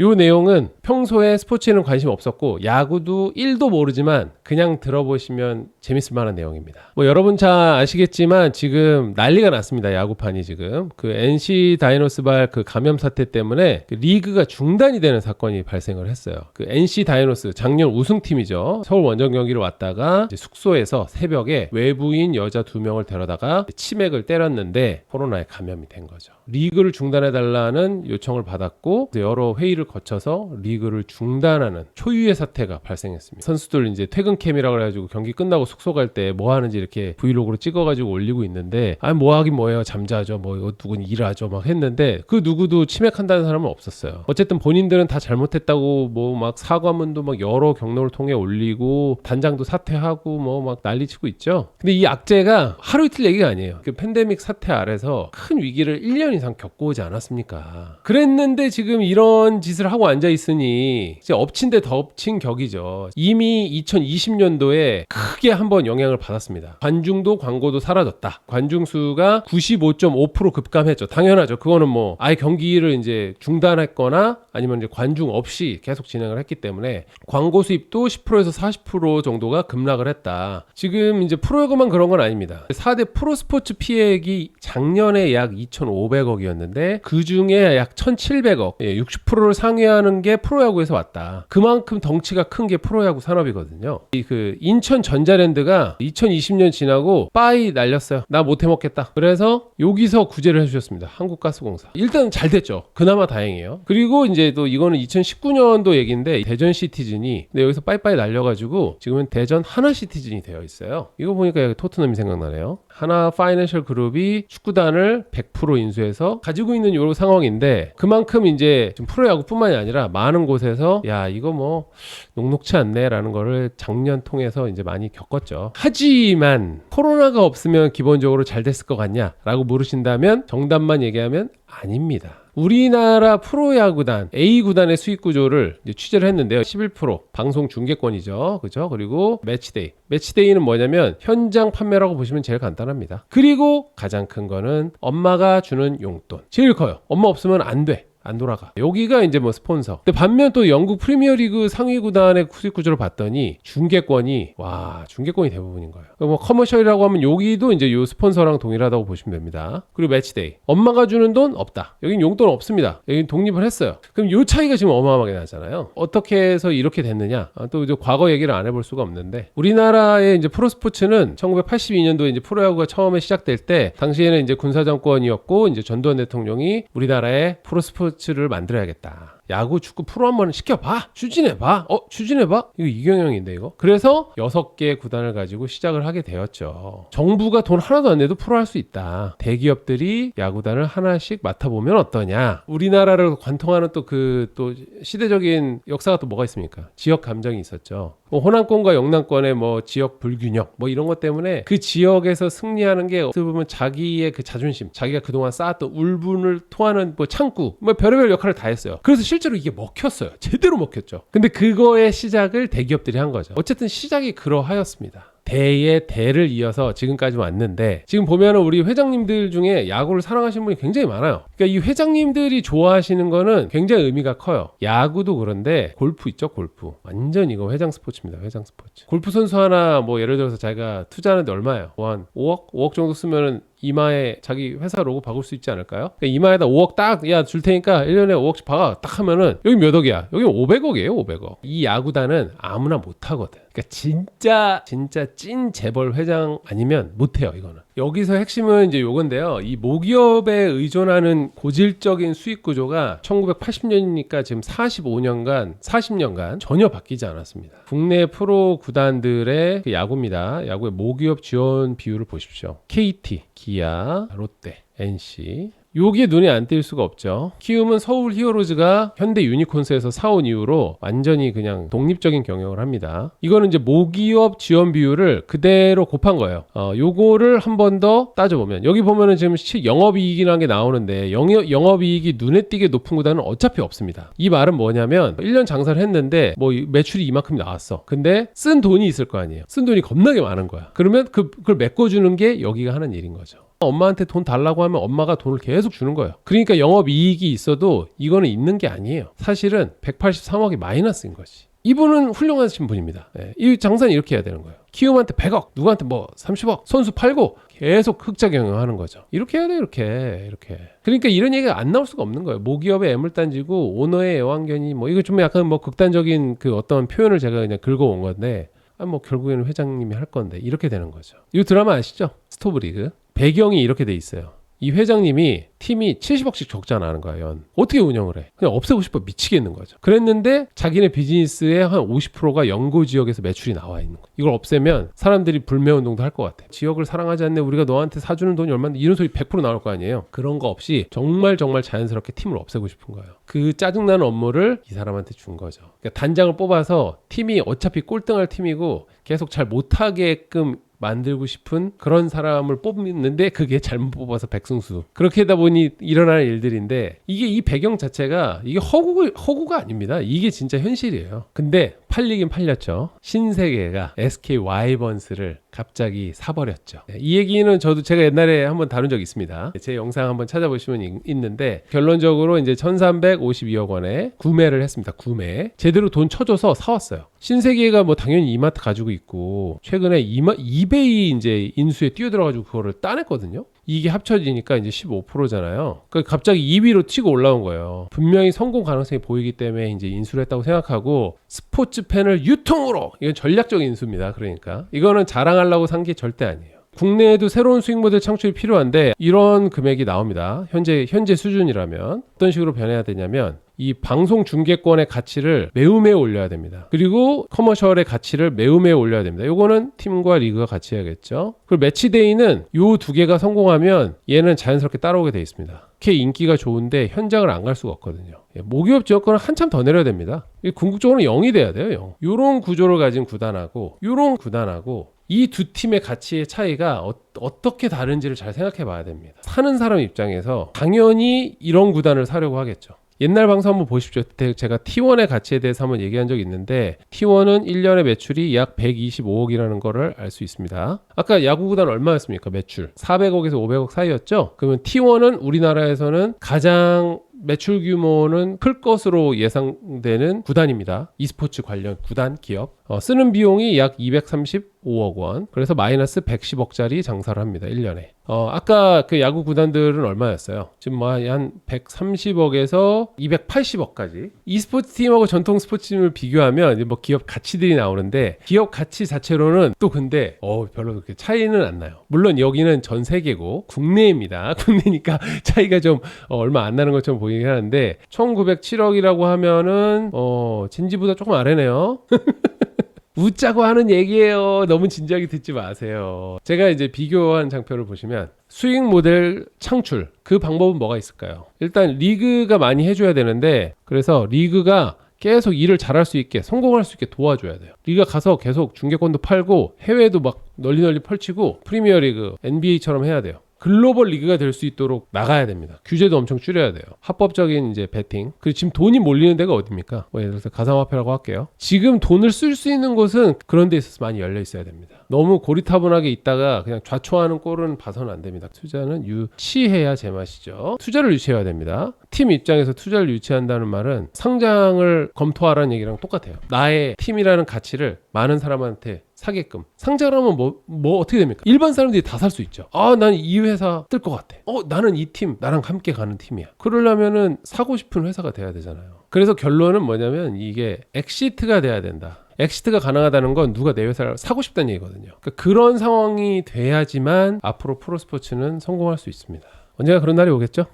요 내용은 평소에 스포츠에는 관심 없었고 야구도 1도 모르지만 그냥 들어보시면 재밌을 만한 내용입니다. 뭐 여러분 잘 아시겠지만 지금 난리가 났습니다. 야구판이 지금 그 NC 다이노스발 그 감염 사태 때문에 그 리그가 중단이 되는 사건이 발생을 했어요. 그 NC 다이노스 작년 우승팀이죠. 서울 원정 경기를 왔다가 숙소에서 새벽에 외부인 여자 두 명을 데려다가 치맥을 때렸는데 코로나에 감염이 된 거죠. 리그를 중단해 달라는 요청을 받았고 여러 회의를 거쳐서 리그 를 중단하는 초유의 사태가 발생했습니다. 선수들 이제 퇴근 캠이라고 해가지고 경기 끝나고 숙소 갈 때 뭐 하는지 이렇게 브이로그로 찍어가지고 올리고 있는데 아 뭐 하긴 뭐예요 잠자죠 뭐 누군 일하죠 막 했는데 그 누구도 치맥한다는 사람은 없었어요. 어쨌든 본인들은 다 잘못했다고 뭐 막 사과문도 막 여러 경로를 통해 올리고 단장도 사퇴하고 뭐 막 난리치고 있죠. 근데 이 악재가 하루 이틀 얘기가 아니에요. 그 팬데믹 사태 아래서 큰 위기를 1년 이상 겪고 오지 않았습니까? 그랬는데 지금 이런 짓을 하고 앉아 있으니 이제 엎친 데 덮친 격이죠. 이미 2020년도에 크게 한번 영향을 받았습니다. 관중도 광고도 사라졌다. 관중 수가 95.5% 급감했죠. 당연하죠. 그거는 뭐 아예 경기를 이제 중단했거나 아니면 이제 관중 없이 계속 진행을 했기 때문에 광고 수입도 10%에서 40% 정도가 급락을 했다. 지금 이제 프로야구만 그런 건 아닙니다. 4대 프로스포츠 피해액이 작년에 약 2,500억이었는데 그 중에 약 1,700억, 예, 60%를 상회하는 게 프로 야구에서 왔다. 그만큼 덩치가 큰 게 프로야구 산업이거든요. 이 그 인천 전자랜드가 2020년 지나고 빠이 날렸어요. 나 못해 먹겠다. 그래서 여기서 구제를 해주셨습니다. 한국가스공사. 일단 잘 됐죠. 그나마 다행이에요. 그리고 이제 또 이거는 2019년도 얘기인데 대전 시티즌이 근데 여기서 빠이빠이 날려가지고 지금은 대전 하나 시티즌이 되어 있어요. 이거 보니까 토트넘이 생각나네요. 하나 파이낸셜 그룹이 축구단을 100% 인수해서 가지고 있는 요 상황인데 그만큼 이제 지금 프로야구뿐만이 아니라 많은 곳에서 야 이거 뭐 녹록치 않네라는 거를 작년 통해서 이제 많이 겪었죠. 하지만 코로나가 없으면 기본적으로 잘 됐을 것 같냐라고 물으신다면 정답만 얘기하면 아닙니다. 우리나라 프로야구단 A 구단의 수익 구조를 취재를 했는데요. 11% 방송 중계권이죠. 그죠? 그리고 매치데이. 매치데이는 뭐냐면 현장 판매라고 보시면 제일 간단합니다. 그리고 가장 큰 거는 엄마가 주는 용돈. 제일 커요. 엄마 없으면 안 돼. 안 돌아가. 여기가 이제 뭐 스폰서. 근데 반면 또 영국 프리미어리그 상위 구단의 수익 구조를 봤더니 중계권이 와 중계권이 대부분인 거예요. 뭐 커머셜이라고 하면 여기도 이제 요 스폰서랑 동일하다고 보시면 됩니다. 그리고 매치데이. 엄마가 주는 돈 없다. 여긴 용돈 없습니다. 여긴 독립을 했어요. 그럼 요 차이가 지금 어마어마하게 나잖아요. 어떻게 해서 이렇게 됐느냐? 아, 또 이제 과거 얘기를 안 해볼 수가 없는데 우리나라의 이제 프로 스포츠는 1982년도에 이제 프로야구가 처음에 시작될 때 당시에는 이제 군사 정권이었고 이제 전두환 대통령이 우리나라의 프로 스포츠 스포츠를 만들어야겠다. 야구, 축구, 프로 한번 시켜봐. 추진해봐. 어, 추진해봐. 이거 이경영인데 이거. 그래서 여섯 개 구단을 가지고 시작을 하게 되었죠. 정부가 돈 하나도 안 내도 프로 할 수 있다. 대기업들이 야구단을 하나씩 맡아보면 어떠냐. 우리나라를 관통하는 또 그 또 시대적인 역사가 또 뭐가 있습니까? 지역 감정이 있었죠. 뭐 호남권과 영남권의 뭐 지역 불균형 뭐 이런 것 때문에 그 지역에서 승리하는 게 어떻게 보면 자기의 그 자존심, 자기가 그동안 쌓았던 울분을 토하는 뭐 창구, 뭐 별의별 역할을 다 했어요. 그래서 실제로 이게 먹혔어요. 제대로 먹혔죠. 근데 그거의 시작을 대기업들이 한 거죠. 어쨌든 시작이 그러하였습니다. 대의 대를 이어서 지금까지 왔는데 지금 보면은 우리 회장님들 중에 야구를 사랑하시는 분이 굉장히 많아요. 그러니까 이 회장님들이 좋아하시는 거는 굉장히 의미가 커요. 야구도 그런데 골프 있죠, 골프. 완전 이거 회장 스포츠입니다. 회장 스포츠. 골프 선수 하나 뭐 예를 들어서 자기가 투자하는데 얼마예요? 뭐한 5억? 5억 정도 쓰면은 이마에 자기 회사 로고 박을 수 있지 않을까요? 그러니까 이마에다 5억 딱, 야, 줄 테니까 1년에 5억씩 박아. 딱 하면은 여기 몇 억이야? 여기 500억이에요, 500억. 이 야구단은 아무나 못 하거든. 그러니까 진짜, 진짜 찐 재벌 회장 아니면 못 해요, 이거는. 여기서 핵심은 이제 요건데요. 이 모기업에 의존하는 고질적인 수익 구조가 1980년이니까 지금 45년간, 40년간 전혀 바뀌지 않았습니다. 국내 프로 구단들의 그 야구입니다. 야구의 모기업 지원 비율을 보십시오. KT, 기아, 롯데, NC, 요게 눈에 안 띌 수가 없죠. 키움은 서울 히어로즈가 현대 유니콘스에서 사온 이후로 완전히 그냥 독립적인 경영을 합니다. 이거는 이제 모기업 지원 비율을 그대로 곱한 거예요. 어, 요거를 한 번 더 따져보면 여기 보면은 지금 영업이익이라는 게 나오는데 영업, 영업이익이 눈에 띄게 높은 구단은 어차피 없습니다. 이 말은 뭐냐면 1년 장사를 했는데 뭐 매출이 이만큼 나왔어. 근데 쓴 돈이 있을 거 아니에요. 쓴 돈이 겁나게 많은 거야. 그러면 그, 그걸 메꿔주는 게 여기가 하는 일인 거죠. 엄마한테 돈 달라고 하면 엄마가 돈을 계속 주는 거예요. 그러니까 영업 이익이 있어도 이거는 있는 게 아니에요. 사실은 183억이 마이너스인 거지. 이분은 훌륭하신 분입니다. 예, 이 장사는 이렇게 해야 되는 거예요. 키움한테 100억, 누구한테 뭐 30억, 선수 팔고 계속 흑자 경영하는 거죠. 이렇게 해야 돼, 이렇게, 이렇게. 그러니까 이런 얘기가 안 나올 수가 없는 거예요. 모기업의 애물 단지고 오너의 애완견이 뭐 이거 좀 약간 뭐 극단적인 그 어떤 표현을 제가 그냥 긁어온 건데 아, 뭐 결국에는 회장님이 할 건데 이렇게 되는 거죠. 이 드라마 아시죠? 스토브리그 배경이 이렇게 돼 있어요. 이 회장님이 팀이 70억씩 적자 나는 거야, 연. 어떻게 운영을 해? 그냥 없애고 싶어 미치겠는 거죠. 그랬는데 자기네 비즈니스의 한 50%가 연고 지역에서 매출이 나와 있는 거야. 이걸 없애면 사람들이 불매운동도 할 것 같아. 지역을 사랑하지 않네. 우리가 너한테 사주는 돈이 얼마인데 이런 소리 100% 나올 거 아니에요. 그런 거 없이 정말 정말 자연스럽게 팀을 없애고 싶은 거예요. 그 짜증나는 업무를 이 사람한테 준 거죠. 그러니까 단장을 뽑아서 팀이 어차피 꼴등할 팀이고 계속 잘 못하게끔 만들고 싶은 그런 사람을 뽑는데 그게 잘못 뽑아서 백승수. 그렇게 하다 보니 일어나는 일들인데 이게 이 배경 자체가 이게 허구 허구가 아닙니다. 이게 진짜 현실이에요. 근데 팔리긴 팔렸죠 신세계가 SK 와이번스를 갑자기 사버렸죠 네, 이 얘기는 저도 제가 옛날에 한번 다룬 적 있습니다 제 영상 한번 찾아보시면 있- 있는데 결론적으로 이제 1352억 원에 구매를 했습니다 구매 제대로 돈 쳐줘서 사왔어요 신세계가 뭐 당연히 이마트 가지고 있고 최근에 이마, 이베이 이제 인수에 뛰어들어가지고 그거를 따냈거든요. 이게 합쳐지니까 이제 15%잖아요. 그러니까 갑자기 2위로 튀고 올라온 거예요. 분명히 성공 가능성이 보이기 때문에 이제 인수를 했다고 생각하고 스포츠 팬을 유통으로 이건 전략적인 인수입니다. 그러니까 이거는 자랑하려고 산 게 절대 아니에요. 국내에도 새로운 수익 모델 창출이 필요한데 이런 금액이 나옵니다. 현재 현재 수준이라면 어떤 식으로 변해야 되냐면 이 방송 중계권의 가치를 매우 매우 올려야 됩니다. 그리고 커머셜의 가치를 매우 매우 올려야 됩니다. 요거는 팀과 리그가 같이 해야겠죠. 그리고 매치데이는 요 두 개가 성공하면 얘는 자연스럽게 따라오게 돼 있습니다. 이렇게 인기가 좋은데 현장을 안 갈 수가 없거든요. 예, 모기업 지역권은 한참 더 내려야 됩니다. 이 궁극적으로 0이 돼야 돼요. 0. 요런 구조를 가진 구단하고 요런 구단하고 이 두 팀의 가치의 차이가 어, 어떻게 다른지를 잘 생각해 봐야 됩니다. 사는 사람 입장에서 당연히 이런 구단을 사려고 하겠죠. 옛날 방송 한번 보십시오. 제가 T1의 가치에 대해서 한번 얘기한 적이 있는데 T1은 1년의 매출이 약 125억이라는 거를 알 수 있습니다. 아까 야구 구단 얼마였습니까? 매출 400억에서 500억 사이였죠. 그러면 T1은 우리나라에서는 가장 매출 규모는 클 것으로 예상되는 구단입니다. e스포츠 관련 구단 기업. 어, 쓰는 비용이 약 235억 원. 그래서 마이너스 110억짜리 장사를 합니다. 1년에. 어, 아까 그 야구 구단들은 얼마였어요? 지금 뭐 한 130억에서 280억까지. e스포츠 팀하고 전통 스포츠 팀을 비교하면 뭐 기업 가치들이 나오는데 기업 가치 자체로는 또 근데 어, 별로 그렇게 차이는 안 나요. 물론 여기는 전 세계고 국내입니다. 국내니까 차이가 좀 어, 얼마 안 나는 것처럼 보이긴 하는데 1907억이라고 하면은 어, 진지보다 조금 아래네요. 웃자고 하는 얘기예요. 너무 진지하게 듣지 마세요. 제가 이제 비교한 장표를 보시면 수익 모델 창출 그 방법은 뭐가 있을까요? 일단 리그가 많이 해줘야 되는데 그래서 리그가 계속 일을 잘할 수 있게 성공할 수 있게 도와줘야 돼요. 리가 가서 계속 중계권도 팔고 해외에도 막 널리 널리 펼치고 프리미어 리그, NBA처럼 해야 돼요. 글로벌 리그가 될 수 있도록 나가야 됩니다. 규제도 엄청 줄여야 돼요. 합법적인 이제 베팅. 그리고 지금 돈이 몰리는 데가 어딥니까? 뭐 예를 들어서 가상화폐라고 할게요. 지금 돈을 쓸 수 있는 곳은 그런 데 있어서 많이 열려 있어야 됩니다. 너무 고리타분하게 있다가 그냥 좌초하는 꼴은 봐서는 안 됩니다. 투자는 유치해야 제맛이죠. 투자를 유치해야 됩니다. 팀 입장에서 투자를 유치한다는 말은 상장을 검토하라는 얘기랑 똑같아요. 나의 팀이라는 가치를 많은 사람한테 사게끔 상장을 하면 뭐, 뭐 어떻게 됩니까? 일반 사람들이 다 살 수 있죠. 아, 난 이 회사 뜰 것 같아. 어, 나는 이 팀, 나랑 함께 가는 팀이야. 그러려면은 사고 싶은 회사가 돼야 되잖아요. 그래서 결론은 뭐냐면 이게 엑시트가 돼야 된다. 엑시트가 가능하다는 건 누가 내 회사를 사고 싶다는 얘기거든요. 그러니까 그런 상황이 돼야지만 앞으로 프로스포츠는 성공할 수 있습니다. 언젠가 그런 날이 오겠죠?